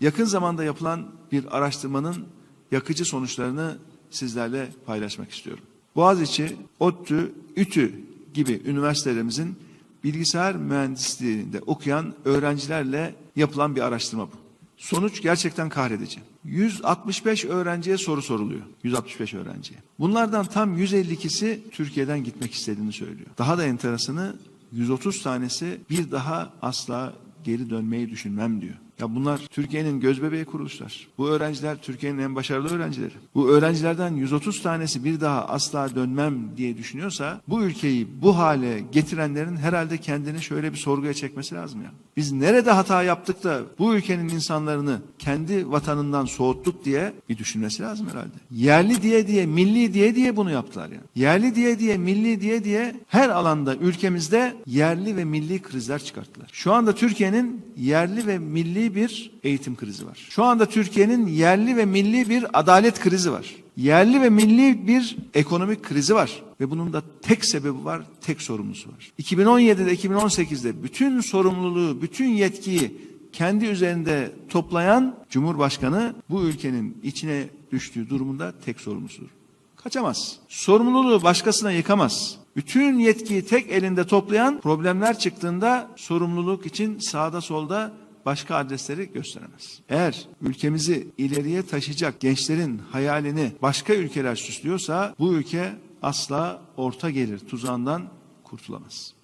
Yakın zamanda yapılan bir araştırmanın yakıcı sonuçlarını sizlerle paylaşmak istiyorum. Boğaziçi, ODTÜ, İTÜ gibi üniversitelerimizin bilgisayar mühendisliğinde okuyan öğrencilerle yapılan bir araştırma bu. Sonuç gerçekten kahredici. 165 öğrenciye soru soruluyor. 165 öğrenciye. Bunlardan tam 152'si Türkiye'den gitmek istediğini söylüyor. Daha da enteresanı 130 tanesi bir daha asla geri dönmeyi düşünmem diyor. Ya bunlar Türkiye'nin gözbebeği kuruluşlar. Bu öğrenciler Türkiye'nin en başarılı öğrencileri. Bu öğrencilerden 130 tanesi bir daha asla dönmem diye düşünüyorsa bu ülkeyi bu hale getirenlerin herhalde kendini şöyle bir sorguya çekmesi lazım ya. Biz nerede hata yaptık da bu ülkenin insanlarını kendi vatanından soğuttuk diye bir düşünmesi lazım herhalde. Yerli diye diye, milli diye diye bunu yaptılar ya. Yerli diye diye, milli diye diye her alanda ülkemizde yerli ve milli krizler çıkarttılar. Şu anda Türkiye'nin yerli ve milli bir eğitim krizi var. Şu anda Türkiye'nin yerli ve milli bir adalet krizi var. Yerli ve milli bir ekonomik krizi var. Ve bunun da tek sebebi var, tek sorumlusu var. 2017'de, 2018'de bütün sorumluluğu, bütün yetkiyi kendi üzerinde toplayan Cumhurbaşkanı bu ülkenin içine düştüğü durumunda tek sorumlusudur. Kaçamaz. Sorumluluğu başkasına yıkamaz. Bütün yetkiyi tek elinde toplayan problemler çıktığında sorumluluk için sağda solda başka adresleri gösteremez. Eğer ülkemizi ileriye taşıyacak gençlerin hayalini başka ülkeler süslüyorsa bu ülke asla orta gelir tuzağından kurtulamaz.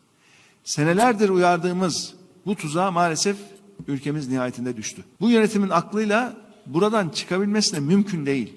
Senelerdir uyardığımız bu tuzağa maalesef ülkemiz nihayetinde düştü. Bu yönetimin aklıyla buradan çıkabilmesi de mümkün değil.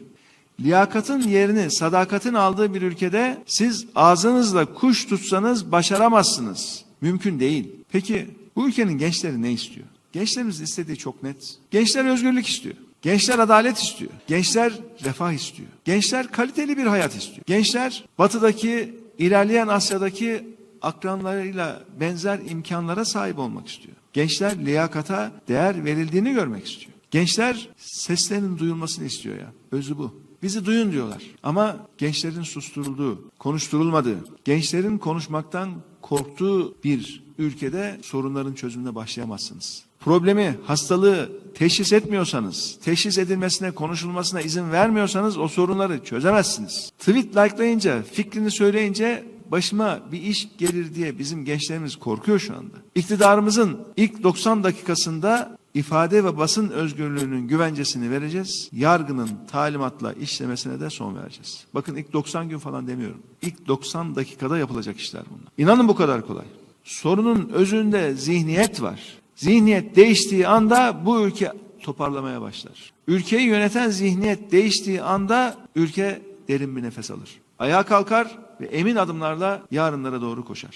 Liyakatın yerini sadakatin aldığı bir ülkede siz ağzınızla kuş tutsanız başaramazsınız. Mümkün değil. Peki bu ülkenin gençleri ne istiyor? Gençlerimiz istediği çok net. Gençler özgürlük istiyor. Gençler adalet istiyor. Gençler refah istiyor. Gençler kaliteli bir hayat istiyor. Gençler batıdaki, ilerleyen Asya'daki akranlarıyla benzer imkanlara sahip olmak istiyor. Gençler liyakata değer verildiğini görmek istiyor. Gençler seslerinin duyulmasını istiyor ya. Özü bu. Bizi duyun diyorlar. Ama gençlerin susturulduğu, konuşturulmadığı, gençlerin konuşmaktan korktuğu bir ülkede sorunların çözümüne başlayamazsınız. Problemi, hastalığı teşhis etmiyorsanız, teşhis edilmesine, konuşulmasına izin vermiyorsanız o sorunları çözemezsiniz. Tweet likelayınca, fikrini söyleyince başıma bir iş gelir diye bizim gençlerimiz korkuyor şu anda. İktidarımızın ilk 90 dakikasında ifade ve basın özgürlüğünün güvencesini vereceğiz. Yargının talimatla işlemesine de son vereceğiz. Bakın ilk 90 gün falan demiyorum. İlk 90 dakikada yapılacak işler bunlar. İnanın bu kadar kolay. Sorunun özünde zihniyet var. Zihniyet değiştiği anda bu ülke toparlamaya başlar. Ülkeyi yöneten zihniyet değiştiği anda ülke derin bir nefes alır. Ayağa kalkar ve emin adımlarla yarınlara doğru koşar.